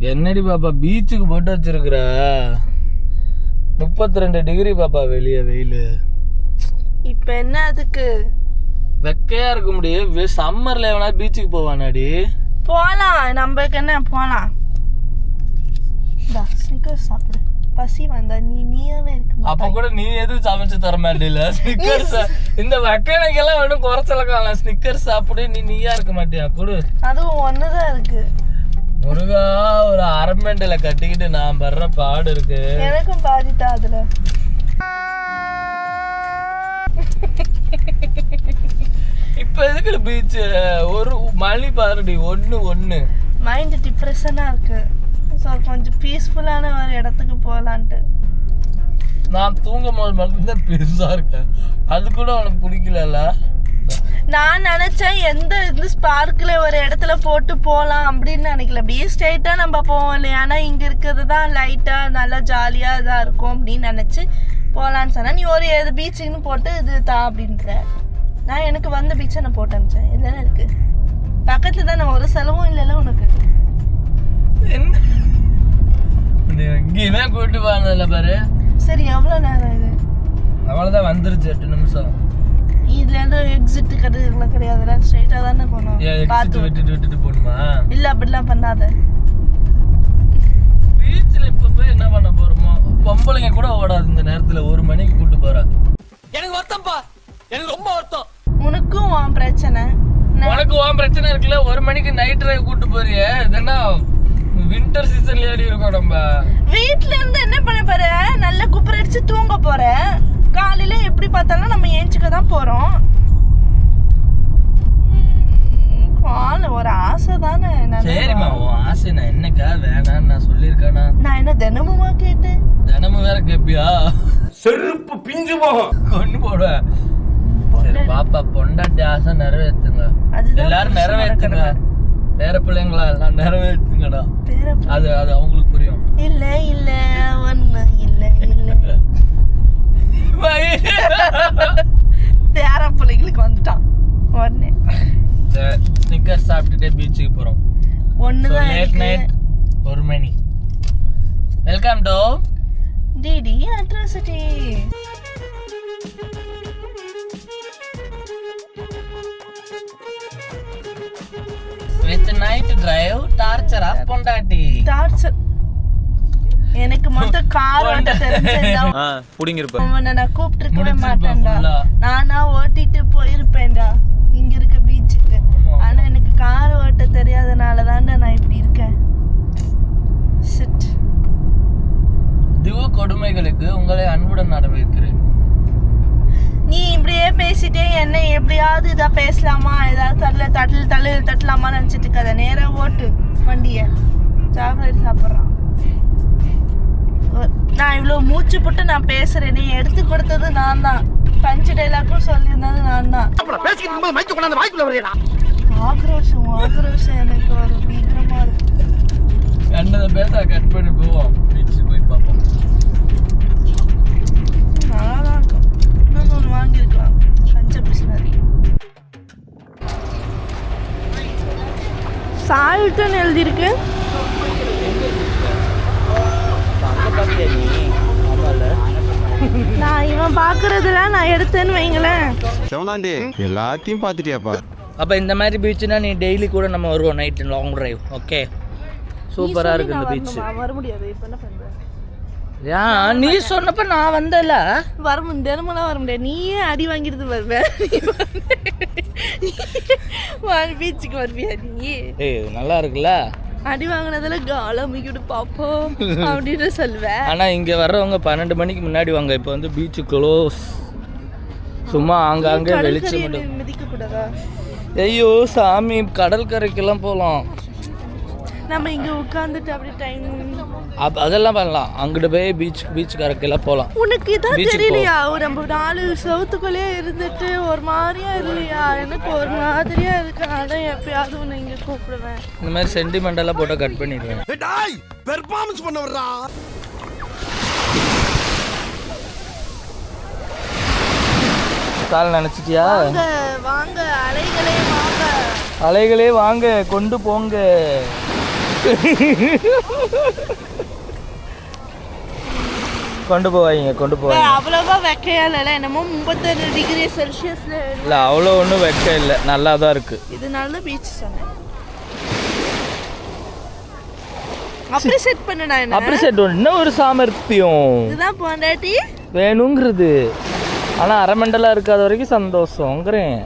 என்னடி பாப்பா பீச்சுக்கு போட்டு வச்சிருக்கிற? முப்பத்தி ரெண்டு டிகிரி பாப்பா வெளியே வெயில். இப்ப என்ன அதுக்கு? வெக்கையா இருக்க முடியும். சம்மர்ல எவனா பீச்சுக்கு போவானாடி? போலாம். நம்மளுக்கு என்ன போலாம். ஸ்னிக்கர்ஸ் சாப்பிடு. பசி வந்தா நீ நீயாவே இருக்க அப்ப கூட நீ எதுவும் சமைச்சு தர மாட்டில? ஸ்னிக்கர்ஸ் இந்த வெக்கைனைக்கெல்லாம் ஒன்றும் குறைச்சல காணலாம் ஸ்னிக்கர்ஸ் சாப்பிடு நீ நீயா இருக்க மாட்டியா? கொடு. அதுவும் ஒண்ணுதான் இருக்கு. முருகா ஒரு அரமெண்டில கட்டிக்கிட்டு நான் வர்ற பாடு இருக்கு. எனக்கும் பாதித்தா அதுல இப்ப எதுக்கு பீச் ஒரு மணி பாருடி ஒண்ணு ஒண்ணு. மைண்ட் டிப்ரெஷனா இருக்கு. ஸோ கொஞ்சம் பீஸ்ஃபுல்லான ஒரு இடத்துக்கு போகலான்ட்டு நான் தூங்கும் போது மட்டும்தான் பெருசா இருக்கேன். அது கூட உனக்கு பிடிக்கலல்ல? நான் நினைச்சேன் எந்த இந்த ஸ்பார்க்கில் ஒரு இடத்துல போட்டு போகலாம் அப்படின்னு நினைக்கல. அப்படியே ஸ்ட்ரைட்டாக நம்ம போவோம் இல்லையா? ஆனால் இங்கே இருக்கிறது தான் லைட்டாக நல்லா ஜாலியாக இதாக இருக்கும் அப்படின்னு நினச்சி போகலான்னு சொன்னா நீ ஒரு எது பீச்சுன்னு போட்டு இது தான் அப்படின்ற. நான் எனக்கு வந்த பீச்சை நான் போட்டு அனுப்பிச்சேன். இதுதானே இருக்கு? பக்கத்தில் தானே ஒரு செலவும் இல்லைல்ல உனக்கு? எங்கேயுமே கூட்டு போனதில்ல பாரு. சரி எவ்வளோ நேரம் இது? அவ்வளவுதான் வந்துருச்சு எட்டு நிமிஷம். இதுலேருந்து எக்ஸிட் கிடையாது கிடையாதுல ஸ்ட்ரைட்டாக தானே போகணும். பார்த்து விட்டுட்டு விட்டுட்டு போகணுமா? இல்லை அப்படிலாம் பண்ணாத. பீச்சில் இப்போ போய் என்ன பண்ண போறோமோ? பொம்பளைங்க கூட ஓடாது இந்த நேரத்துல. ஒரு மணிக்கு கூட்டு போறா. எனக்கு வருத்தம்ப்பா எனக்கு ரொம்ப வருத்தம். உனக்கும் உன் பிரச்சனை. உனக்கு உன் பிரச்சனை இருக்குல்ல. ஒரு மணிக்கு நைட் டிரைவ் கூட்டு போறிய. இதென்ன வின்டர் சீசன்ல ஏறி இருக்கோம் நம்ம. வீட்ல இருந்து என்ன பண்ண போற? நல்ல குப்பர் அடிச்சு தூங்க போற. காலையில எப்படி பார்த்தாலும் நம்ம ஏஞ்சிக்க தான் போறோம் உம், பால் ஒரு ஆசை தானே நான் சரிம்மா உன் ஆசை நான் என்னக்கா வேணான்னு நான் சொல்லியிருக்கேனா நான் என்ன தினமுமா கேட்டேன் தினமும் வேற கேப்பியா? செருப்பு பிஞ்சு போகும். கொண்டு போடுவேன் பாப்பா பொண்டாட்டி ஆசை நிறைவேத்துங்க அதுதான் எல்லாரும் கடமை. பேர பிள்ளைங்களா எல்லாம் நிறைவேற்றுங்கடா. அது அது அவங்களுக்கு புரியும். இல்ல இல்ல ஒண்ணு இல்ல இல்ல. பேர பிள்ளைங்களுக்கு வந்துட்டான். உடனே. ஸ்னிக்கர் சாப்பிட்டுட்டே பீச்சுக்கு போறோம். ஒண்ணுதான் லேட் நைட் ஒரு மணி. Welcome to DD atrocity with night drive டார்ச்சரா பொண்டாட்டி. டார்ச்சர் எனக்கு மொத்தம் கார் ஓட்ட தெரிஞ்சா புடிங்கிருப்ப. உன்னை நான் கூப்பிட்டுருக்கவே மாட்டேன்டா. நானா ஓட்டிட்டு போயிருப்பேன்டா. இங்க இருக்க பீச்சுக்கு. ஆனா எனக்கு கார் ஓட்ட தெரியாதனால தான்டா நான் இப்படி இருக்கேன். திவ கொடுமைகளுக்கு உங்களை அன்புடன் வரவேற்கிறேன். நீ இப்படியே பேசிட்டே என்ன எப்படியாவது இதா பேசலாமா? ஏதாவது தள்ள தட்டல் தள்ளு தட்டலாமா நினைச்சிட்டு இருக்காத. நேரா ஓட்டு வண்டிய. சாக்லேட் சாப்பிட்றான். நான் இவ்வளோ மூச்சு போட்டு நான் பேசுறேன். நீ எடுத்து கொடுத்தது நான் தான். பஞ்சு டைலாக்கும் சொல்லியிருந்தது நான் தான். ஆக்ரோஷம் ஆக்ரோஷம் எனக்கு ஒரு பீக்கிரமா இருக்கு. கண்டதை பேச கட் பண்ணி போவோம் பீச்சு போய் பார்ப்போம் நல்லா தான் இருக்கும் இன்னொன்று ஒன்று வாங்கியிருக்கலாம் பஞ்ச பிஸ்னரி சால்ட்டுன்னு எழுதியிருக்கு. நான் இவன் பார்க்கறதுல நான் எடுத்தேன்னு வைங்களேன். செவனாண்டி எல்லாத்தையும் பாத்துட்டியாப்பா அப்போ இந்த மாதிரி பீச்சுனா நீ டெய்லி கூட நம்ம வருவோம் நைட் லாங் டிரைவ் ஓகே சூப்பராக இருக்கு இந்த பீச் ஏன் நீ சொன்னப்ப நான் வந்தல. வர தினமெல்லாம் வர முடியாது நீயே அடி வாங்கிட்டு வருவேன் பீச்சுக்கு வருவியா நீ? ஏய் நல்லா இருக்குல்ல? அடி வாங்கினதுல காலமிக்கிட்டு பார்ப்போம் அப்படின்னு சொல்லுவேன் ஆனால் இங்கே வர்றவங்க பன்னெண்டு மணிக்கு முன்னாடி வாங்க. இப்போ வந்து பீச்சு க்ளோஸ். சும்மா ஆங்காங்கே வெளிச்சம் மட்டும். மிதிக்க கூடாதா ஐயோ சாமி கடற்கரைக்கெல்லாம் போகலாம் நம்ம இங்க உட்காந்துட்டு அப்படி டைம் அப் அதெல்லாம் பண்ணலாம். அங்கிட்டு போய் பீச் பீச் கரைக்கெல்லாம் போகலாம் உனக்கு இதான் தெரியலையா? ஒரு நம்ம நாலு செவத்துக்குள்ளே இருந்துட்டு ஒரு மாதிரியா இல்லையா? எனக்கு ஒரு மாதிரியா இருக்கு. அதான் எப்பயாவது உன்னை இங்க கூப்பிடுவேன். இந்த மாதிரி சென்டிமெண்டெல்லாம் போட்டால் கட் பண்ணிடுவேன். பெர்ஃபார்மன்ஸ் பண்ண வர்றா கால் நினச்சிட்டியா? வாங்க வாங்க அலைகளே வாங்க. அலைகளே வாங்க கொண்டு போங்க. கொண்டு போவாங்க கொண்டு போவாங்க அவ்வளவா வெக்கையா இல்ல என்னமோ முப்பத்தொரு டிகிரி செல்சியஸ்ல இல்லை அவ்வளோ ஒன்றும் வெக்க இல்லை நல்லா தான் இருக்குது இதனால தான் பீச் சொன்னேன். அப்ரிஷியேட் பண்ணுடா என்ன? அப்ரிசெட் என்ன ஒரு சாமர்த்தியம்? இதுதான் பொண்டாட்டி வேணுங்கிறது. ஆனால் அரைமண்டலாக இருக்காத வரைக்கும் சந்தோஷங்கிறேன்.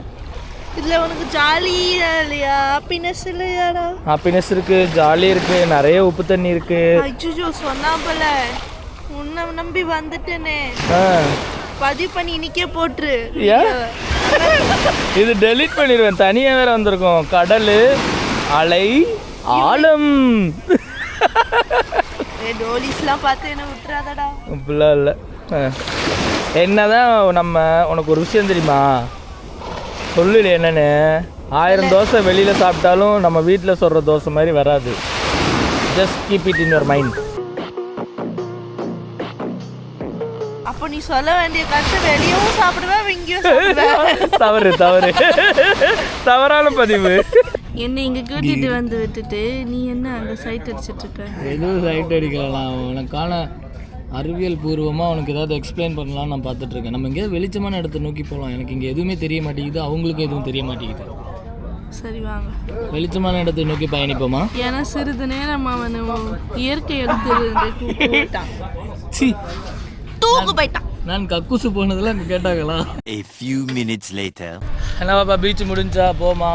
இதுல உனக்கு ஜாலி இல்லையா? ஹாப்பினஸ் இல்லையாடா? ஹாப்பினஸ் இருக்கு ஜாலி இருக்கு நிறைய உப்பு தண்ணி இருக்கு. அச்சுஜோ சொன்னா போல. உன்னை நம்பி வந்துட்டேனே. பதிவு பண்ணி இன்னைக்கே போட்டுரு. இது டெலீட் பண்ணிடுவேன். தனியாக வேற வந்திருக்கோம். கடல் அலை ஆழம். டோலிஸ்லாம் பார்த்து என்ன விட்டுறாதடா. அப்படிலாம் இல்லை. என்னதான் நம்ம உனக்கு ஒரு விஷயம் தெரியுமா? சொல்லல என்னன்னு. ஆயிரம் தோசை வெளியில் சாப்பிட்டாலும் நம்ம வீட்டில் சொல்கிற தோசை மாதிரி வராது. Just keep it in your mind அப்போ நீ சொல்ல வேண்டிய கருத்து வெளியவும் சாப்பிடுவேன் இங்கேயும் சாப்பிடுவேன். தவறு தவறு. தவறான பதிவு. என்ன இங்க கூட்டிட்டு வந்து விட்டுட்டு நீ என்ன அங்க சைட் அடிச்சிட்டு இருக்க? எதுவும் ரைட் அடிக்கலாம் உனக்கான அறிவியல் பூர்வமாக உனக்கு ஏதாவது எக்ஸ்பிளைன் பண்ணலாம்னு நான் பார்த்துட்டு இருக்கேன். நம்ம எங்கேயாவது வெளிச்சமான இடத்த நோக்கி போகலாம் எனக்கு இங்கே எதுவுமே தெரிய மாட்டேங்குது. அவங்களுக்கும் எதுவும் தெரிய மாட்டேங்குது. சரி வாங்க. வெளிச்சமான இடத்தை நோக்கி பயணிப்போமா? ஏன்னா சிறிது நேரம் அவன் இயற்கை எடுத்து தூக்கு போயிட்டான். நான் கக்கூசு போனதெல்லாம் அங்கே கேட்டாங்களா? A few minutes later. என்ன பாப்பா பீச் முடிஞ்சா போமா?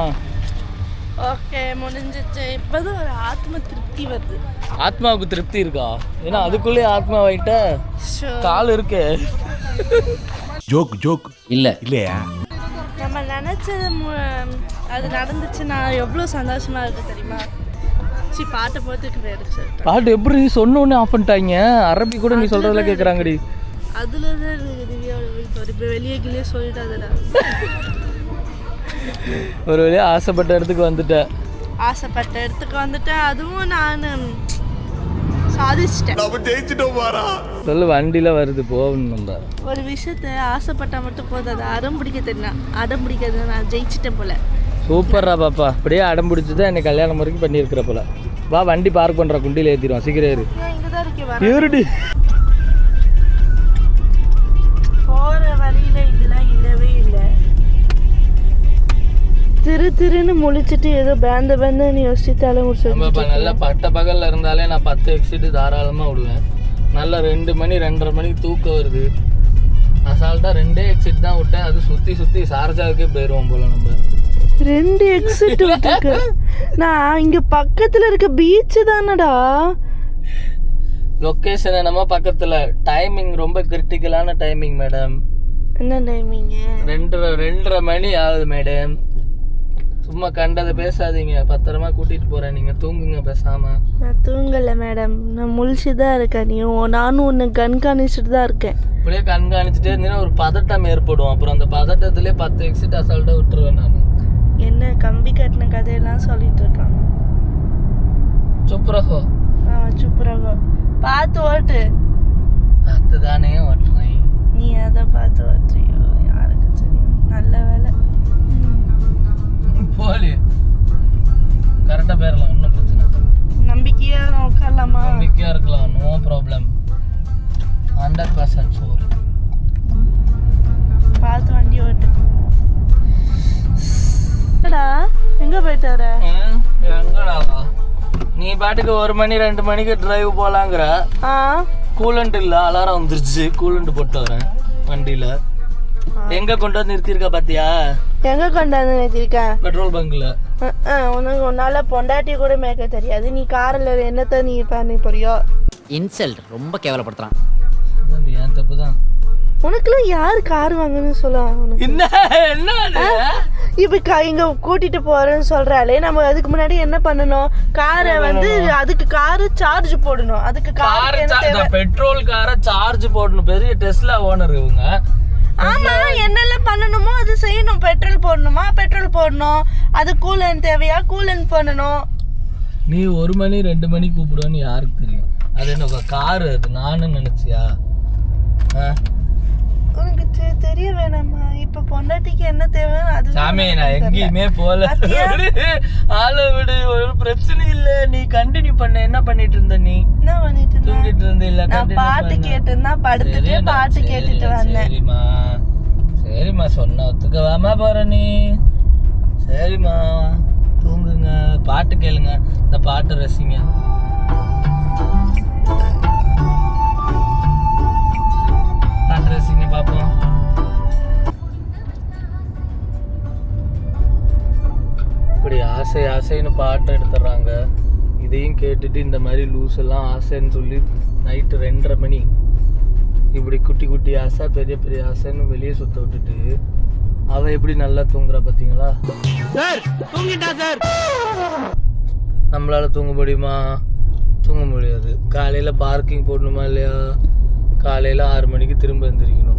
ஓகே முடிஞ்சிச்சு. இப்போதான் ஒரு ஆத்ம திருப்தி வருது. ஆத்மாவுக்கு திருப்தி இருக்கா? ஏன்னா அதுக்குள்ளே ஆத்மா வைட்ட ஷோ. கால் இருக்கே. ஜோக் ஜோக் இல்லை. இல்லையா? நம்ம நினைச்சது அது நடந்துச்சுன்னா எவ்வளோ சந்தோஷமா இருக்கு தெரியுமா? சி பாட்டை போட்டுக்கு பாட்டு எப்படி? சொன்ன உடனே ஆஃப் பண்ணிட்டாங்க. அரபி கூட நீ சொல்றதுல கேட்குறாங்கடி அதுல தான் திவ்யாவோட இப்போ வெளியே கிளியே சொல்லிட்டாதடா. ஒரு வழியா ஆசைப்பட்ட இடத்துக்கு வந்துட்டேன். ஆசைப்பட்ட இடத்துக்கு வந்துட்டேன். அதுவும் நான் சாதிச்சிட்டேன். சொல்லு வண்டியில வருது போகணும் நம்ம. ஒரு விஷயத்த ஆசைப்பட்டா மட்டும் போதாது அடம் பிடிக்க தெரியலாம் அடம் பிடிக்கிறது நான் ஜெயிச்சிட்டேன் போல. சூப்பர்ரா பாப்பா. அப்படியே அடம் பிடிச்சி தான் என்னை கல்யாணம் வரைக்கும் பண்ணியிருக்கிற போல. வா வண்டி பார்க் பண்ணுற குண்டியில் ஏற்றிடுவோம் சீக்கிரம் ஏறு. ஏன் வழியில இதெல்லாம் இல்லவே இல்லை. திரு திருன்னு முழிச்சிட்டு ஏதோ பேந்த பேந்தன்னு யோசிச்சாலும் நம்ம இப்போ நல்ல பட்ட பகலில் இருந்தாலே நான் பத்து எக்ஸிட்டு தாராளமாக விடுவேன். நல்ல ரெண்டு மணி ரெண்டரை மணிக்கு தூக்கம் வருது. அசால்ட்டாக ரெண்டே எக்ஸிட் தான் விட்டேன். அது சுற்றி சுற்றி சார்ஜாவுக்கே போயிடுவோம் போல நம்ம. ரெண்டு எக்ஸிட் நான் இங்க பக்கத்துல இருக்க பீச் தானடா. லொக்கேஷன் என்னமோ பக்கத்தில். டைமிங் ரொம்ப கிரிட்டிக்கலான டைமிங் மேடம் என்ன டைமிங்க ரெண்டரை ரெண்டரை மணி ஆகுது மேடம் சும்மா கண்டதை பேசாதீங்க. பத்திரமா கூட்டிட்டு போறேன். நீங்க தூங்குங்க பேசாம. நான் தூங்கல மேடம் நான் முழிச்சு தான் இருக்கேன். நீ நானும் உன்னை கண்காணிச்சுட்டு தான் இருக்கேன். இப்படியே கண்காணிச்சுட்டே இருந்தீங்கன்னா ஒரு பதட்டம் ஏற்படும். அப்புறம் அந்த பதட்டத்திலே பத்து எக்ஸிட் அசால்ட்டா விட்டுருவேன் நான். என்ன கம்பி கட்டின கதையெல்லாம் சொல்லிட்டு இருக்கான். சுப்ரஹோ. அவன் சூப்பராக பார்த்து ஓட்டு. அதுதானே ஓட்டுறேன். நீ அதை பார்த்து ஓட்டுறியோ யாருக்கு தெரியும் நல்ல வேலை. போலி. கரெக்டா போயிடலாம் ஒன்றும் பிரச்சனை இல்லை. நம்பிக்கையா நான் உட்காரலாமா? நம்பிக்கையா இருக்கலாம் no problem hundred percent sure பார்த்து வண்டி ஓட்டு. எங்க போயிட்டு வர? பாட்டுக்கு ஒரு மணி ரெண்டு மணிக்கு டிரைவ் போலாங்கிற. ஆ. கூலண்ட் இல்ல அலாரம் வந்துருச்சு. கூலண்ட் போட்டு வரேன் வண்டியில. எங்க கொண்டு வந்து நிறுத்திருக்க பாத்தியா? எங்க கொண்டாந்து நிறுத்திருக்கேன் பெட்ரோல் பங்க்ல உனக்கு உன்னால பொண்டாட்டி கூட மேய்க்க தெரியாது. நீ காரில் என்னத்த நீ பண்ணி போறியோ? இன்சல்ட் ரொம்ப கேவலப்படுத்துறான். தப்பு தான் உனக்குலாம் யார் கார் வாங்கணும்னு உனக்கு? என்ன? இப்போ க இங்க கூட்டிட்டு போறேன்னு சொல்றாளே நம்ம அதுக்கு முன்னாடி என்ன பண்ணணும்? காரை வந்து அதுக்கு காரு சார்ஜ் போடணும். அதுக்கு கார் பெட்ரோல் காரை சார்ஜ் போடணும். பெரிய டெஸ்லா ஓனர் இவங்க. ஆமா என்னெல்லாம் பண்ணணுமோ அது செய்யணும். பெட்ரோல் போடணுமா? பெட்ரோல் போடணும். அது கூலன் தேவையா? கூலன் பண்ணணும். நீ ஒரு மணி ரெண்டு மணி கூப்பிடுவேன்னு யாருக்கு தெரியும்? அது என்ன கார் அது? நானும் நினைச்சியா? ஆ? உனக்கு தெரிய வேணாமா இப்ப பொண்டாட்டிக்கு என்ன தேவைன்னு அது சாமி நான் எங்கேயுமே போல? ஆளை விடு. ஒரு பிரச்சனை இல்ல. நீ கண்டினியூ பண்ண. என்ன பண்ணிட்டு இருந்த நீ? என்ன பண்ணிட்டு இருந்த? தூங்கிட்டு இருந்த இல்ல. நான் பாட்டு பண்ணு. கேட்டுன்னா படுத்துட்டு பாட்டு கேட்டுட்டு வந்தேன். சரிம்மா. சரிம்மா சொன்ன ஒத்துக்கவாமா போற நீ. சரிம்மா. தூங்குங்க. பாட்டு கேளுங்க. இந்த பாட்டு ரசிங்க. ரசிங்க பாப்போம். இப்படி ஆசை ஆசைன்னு பாட்டு எடுத்துடுறாங்க. இதையும் கேட்டுட்டு இந்த மாதிரி லூஸ் எல்லாம் ஆசைன்னு சொல்லி நைட்டு ரெண்டரை மணி. இப்படி குட்டி குட்டி ஆசை பெரிய பெரிய ஆசைன்னு வெளியே சுத்த விட்டுட்டு அவ எப்படி நல்லா தூங்குறா சார் தூங்கிட்டா சார். நம்மளால தூங்க முடியுமா? தூங்க முடியாது. காலையில பார்க்கிங் போடணுமா இல்லையா? காலையில ஆறு மணிக்கு திரும்ப எந்திரிக்கணும்.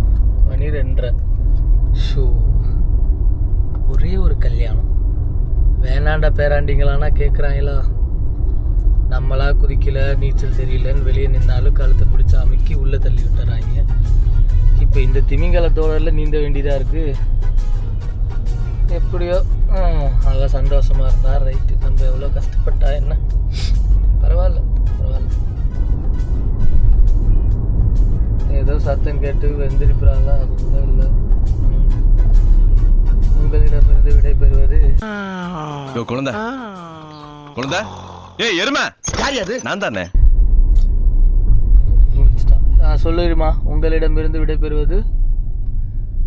மணி ரெண்டரை ஷோ. ஒரே ஒரு கல்யாணம். வேணாண்டா பேராண்டிங்களானா கேட்குறாங்களா நம்மளா குதிக்கல நீச்சல் தெரியலன்னு வெளியே நின்னாலும் கழுத்தை பிடிச்சி அமுக்கி உள்ளே தள்ளி விட்டுறாங்க. இப்போ இந்த திமிங்கலத்தோடல நீந்த வேண்டியதாக இருக்கு. எப்படியோ ஆக சந்தோஷமாக இருந்தால் ரைட்டு நம்ம எவ்வளோ கஷ்டப்பட்டா என்ன? பரவாயில்ல. சத்தம் கேட்டு வெந்திரிப்புறாங்களா அது கூட இல்லை. உங்களிடமிருந்து விடைபெறுவது குழந்தை. குழந்தை. ஏய் எருமை. யார் அது? நான் தானே. சொல்லுமா உங்களிடமிருந்து விடைபெறுவது?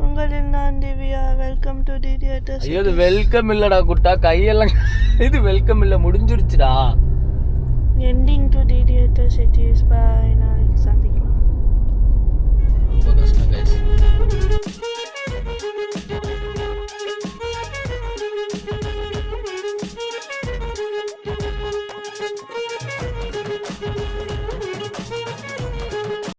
உங்களின் நான் திவ்யா. வெல்கம் டு டிடியேட்டர்ஸ் ஐயோ இது வெல்கம் இல்லடா குட்டா. கையெல்லாம் இது வெல்கம் இல்ல. முடிஞ்சிருச்சுடா. எண்டிங் டு டிடியேட்டர் சிட்டிஸ் பாய் நாளைக்கு சந்திக்கலாம். magbagas guys